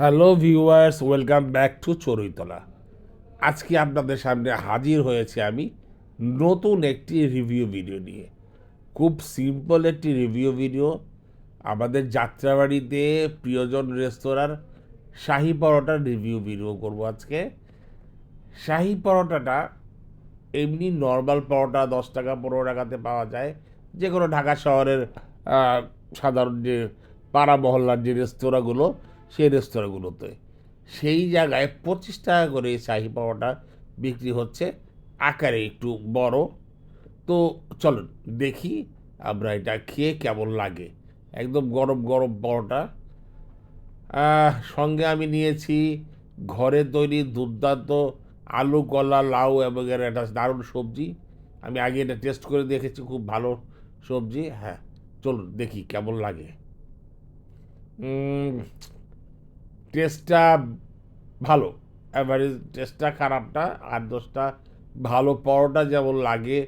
Hello viewers, welcome back to Charuitala. আজকে আপনাদের সামনে হাজির হয়েছে আমি নতুন একটি রিভিউ ভিডিও নিয়ে। খুব সিম্পল একটি রিভিউ ভিডিও। আমাদের যাত্রাবাড়িতে প্রিয়জন রেস্তোরাঁর শাহি পরোটার রিভিউ ভিডিও করব আজকে। শাহি পরোটাটা এমনি নর্মাল পরোটা দশ টাকা, পনেরো টাকাতে পাওয়া যায়। যে কোনো ঢাকা শহরের সাধারণ যে পাড়া মহল্লার যে রেস্তোরাঁগুলো সেই রেস্তোরাঁগুলোতে। সেই জায়গায় পঁচিশ টাকা করে শাহি পরোটা বিক্রি হচ্ছে আকারে একটু বড়। তো চলুন দেখি আমরা এটা খেয়ে কেমন লাগে। একদম গরম গরম আহ, সঙ্গে আমি নিয়েছি ঘরে তৈরি দুর্দান্ত আলু কলা লাউ এবং এর একটা দারুণ সবজি। আমি আগে এটা টেস্ট করে দেখেছি খুব ভালো সবজি। হ্যাঁ চলুন দেখি কেমন লাগে। টেস্টটা ভালো। অ্যাভারেজ টেস্টটা খারাপটা, আর দোষটা ভালো পরোটা যেমন লাগে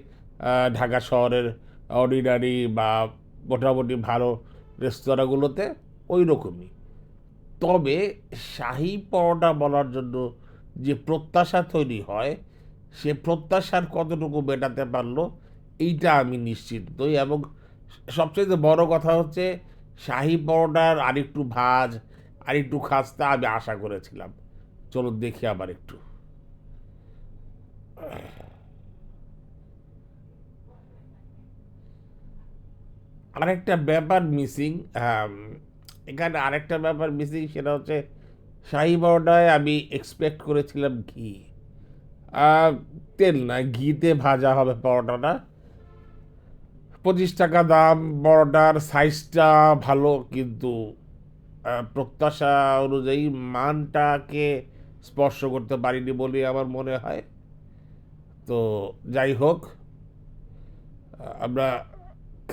ঢাকা শহরের অর্ডিনারি বা মোটামুটি ভালো রেস্তোরাঁগুলোতে ওই রকমই। তবে শাহি পরোটা বলার জন্য যে প্রত্যাশা তৈরি হয়, সে প্রত্যাশার কতটুকু মেটাতে পারল, এইটা আমি নিশ্চিত নই। এবং সবচেয়ে বড় কথা হচ্ছে, শাহি পরোটার আরেকটু ভাজ আরেকটু খাস্তা আমি আশা করেছিলাম। চলো দেখি আবার একটু। আরেকটা ব্যাপার মিসিং এখানে আরেকটা ব্যাপার মিসিং সেটা হচ্ছে শাহি পরোটায় আমি এক্সপেক্ট করেছিলাম ঘি। তেল না, ঘিতে ভাজা হবে পরোটাটা। পঁচিশ টাকা দাম, পরোটার সাইজটা ভালো, কিন্তু প্রত্যাশা অনুযায়ী মানটাকে স্পর্শ করতে পারিনি বলে আমার মনে হয়। তো যাই হোক আমরা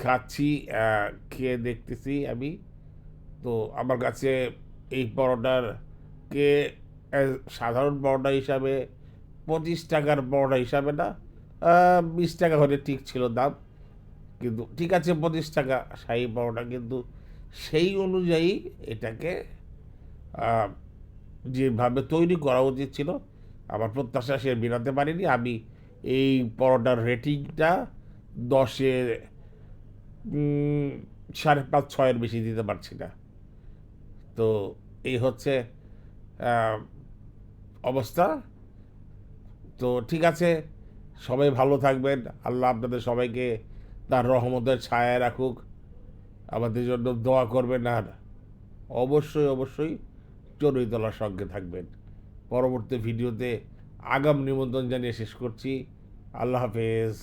খাচ্ছি খেয়ে দেখতেছি আমি। তো আমার কাছে এই পরোটারকে সাধারণ পরোটা হিসাবে পঁচিশ টাকার পরোটা হিসাবে না বিশ টাকা হলে ঠিক ছিল দাম। কিন্তু ঠিক আছে, পঁচিশ টাকা, শাহি পরোটা। কিন্তু সেই অনুযায়ী এটাকে যেভাবে তৈরি করা উচিত ছিল আমার প্রত্যাশা সে মেটাতে পারিনি। আমি এই পরোটার রেটিংটা উম, সাড়ে পাঁচ ছয়ের বেশি দিতে পারছি না। তো এই হচ্ছে অবস্থা। তো ঠিক আছে সবাই ভালো থাকবেন। আল্লাহ আপনাদের সবাইকে তার রহমতের ছায়ায় রাখুক। আমাদের জন্য দোয়া করবেন আর অবশ্যই অবশ্যই চড়ুইতলার সঙ্গে থাকবেন। পরবর্তী ভিডিওতে আগাম নিমন্ত্রণ জানিয়ে শেষ করছি। আল্লাহ হাফেজ।